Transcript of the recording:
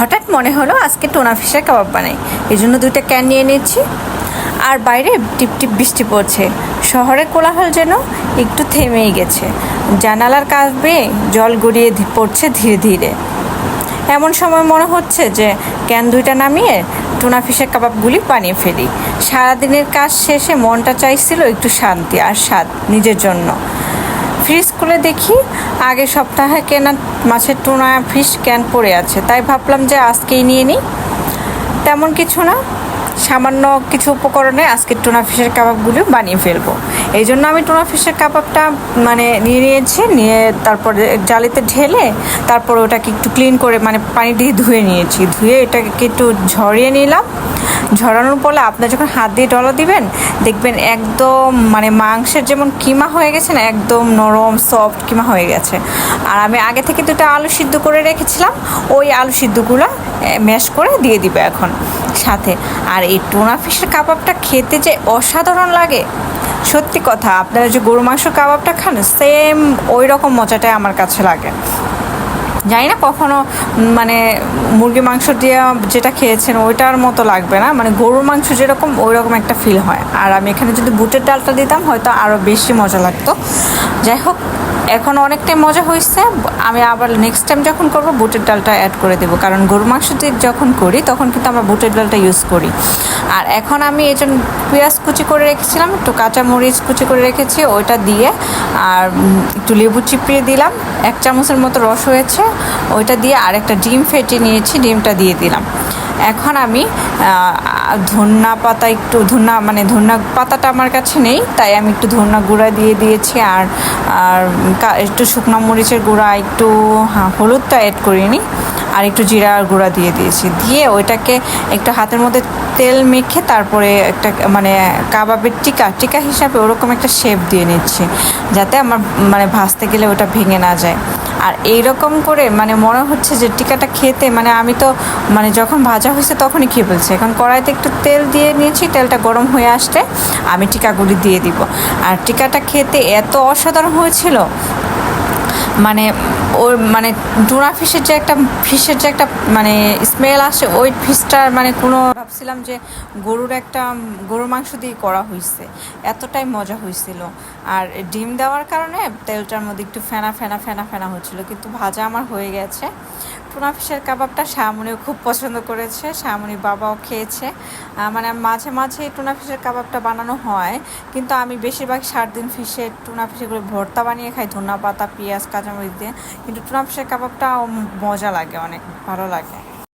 হঠাৎ মনে হলো আজকে টোনা ফিশের কাবাব বানাই। এই জন্য দুইটা ক্যান নিয়ে নিচ্ছি। আর বাইরে টিপ টিপ বৃষ্টি পড়ছে। শহরে কোলাহল যেন একটু থেমেই গেছে। জানালার কাজ বেয়ে জল গড়িয়ে পড়ছে ধীরে ধীরে। এমন সময় মনে হচ্ছে যে ক্যান দুইটা নামিয়ে টুনা ফিশের কাবাবগুলি বানিয়ে ফেলি। সারাদিনের কাজ শেষে মনটা চাইছিল একটু শান্তি আর স্বাদ নিজের জন্য। ফ্রিজ খুলে দেখি। আগে সপ্তাহে কেনা মাছের টুনা ফিশ ক্যান পড়ে আছে। তাই ভাবলাম যে আজকেই নিয়ে নিই। তেমন কিছু না। সামান্য কিছু উপকরণে আজকে টুনা ফিশের কাবাবগুলো বানিয়ে ফেলব। এই জন্য আমি টুনা ফিশের কাবাবটা মানে নিয়ে নিয়েছি। নিয়ে তারপর জালিতে ঢেলে তারপর ওটাকে একটু ক্লিন করে মানে পানি দিয়ে ধুয়ে নিয়েছি। ধুয়ে এটাকে একটু ঝরিয়ে নিলাম। ঝরানোর পরে আপনি যখন হাত দিয়ে ডলা দিবেন, দেখবেন একদম মানে মাংসের যেমন কিমা হয়ে গেছে না, একদম নরম সফট কিমা হয়ে গেছে। আর আমি আগে থেকে দুটো আলু সিদ্ধ করে রেখেছিলাম, ওই আলু সিদ্ধগুলো ম্যাশ করে দিয়ে দিবে এখন সাথে। আর এই টোনা ফিশের কাবাবটা খেতে যে অসাধারণ লাগে, সত্যি কথা, আপনারা যে গরু মাংস কাবাবটা খান সেম ওই রকম মজাটাই আমার কাছে লাগে। জানি না কখনো মানে মুরগি মাংস দিয়ে যেটা খেয়েছেন ওইটার মতো লাগবে না। মানে গরুর মাংস যেরকম ওই রকম একটা ফিল হয়। আর আমি এখানে যদি বুটের ডালটা দিতাম, হয়তো আরও বেশি মজা লাগতো। যাই হোক এখন অনেকটাই মজা হয়েছে আমি আবার নেক্সট টাইম যখন করব, বুটের ডালটা অ্যাড করে দেবো। কারণ গরু মাংস যখন করি, তখন কিন্তু আমরা বুটের ডালটা ইউজ করি। আর এখন আমি এই জন্য পেঁয়াজ কুচি করে রেখেছিলাম, একটু কাঁচা মরিচ কুচি করে রেখেছি, ওইটা দিয়ে। আর একটু লেবু চিপিয়ে দিলাম, এক চামচের মতো রস হয়েছে, ওইটা দিয়ে আর একটা ডিম ফেটে নিয়েছি, ডিমটা দিয়ে দিলাম। এখন আমি ধন্যা পাতা একটু ধন্যা মানে ধন্যা পাতাটা আমার কাছে নেই তাই আমি একটু ধন্যা গুঁড়া দিয়ে দিয়েছি আর আর একটু শুকনো মরিচের গুঁড়া একটু হ্যাঁ, হলুদটা অ্যাড করিনি আর একটু জিরার গুঁড়া দিয়ে দিয়েছি। দিয়ে ওইটাকে একটু হাতের মধ্যে তেল মেখে তারপরে একটা মানে কাবাবের টিকা টিকা হিসাবে ওরকম একটা শেপ দিয়ে নিচ্ছি যাতে আমার মানে ভাজতে গেলে ওটা ভেঙে না যায়। আর এই রকম করে মানে মনে হচ্ছে যে টিকাটা খেতে মানে আমি তো মানে যখন ভাজা হয়েছে তখনই খেয়ে ফেলছি। এখন কড়াইতে একটু তেল দিয়ে নিয়েছি, তেলটা গরম হয়ে আসতে আমি টিকাগুলি দিয়ে দিব। আর টিকাটা খেতে এত অসাধারণ হয়েছিল মানে ওর মানে ডোনা ফিশের যে একটা, ফিশের যে একটা মানে স্মেল আসে, ওই ফিশটার মানে কোনো ভাবছিলাম যে গরুর একটা, গরুর মাংস দিয়ে করা হয়েছে এতটাই মজা হয়েছিল আর ডিম দেওয়ার কারণে তেলটার মধ্যে একটু ফেনা ফেনা ফেনা ফেনা হচ্ছিল, কিন্তু ভাজা আমার হয়ে গেছে। টুনা ফিশের কাবাবটা শ্যামনিও খুব পছন্দ করেছে শ্যামনি বাবাও খেয়েছে। মানে মাঝে মাঝে টুনা ফিশের কাবাবটা বানানো হয়, কিন্তু আমি বেশিরভাগ দিন ফিশের টুনা ফিশেগুলো ভর্তা বানিয়ে খাই ধনা পাতা পেঁয়াজ, কাঁচামরিচ দিয়ে। কিন্তু টুনা ফিশের কাবাবটা মজা লাগে, অনেক ভালো লাগে।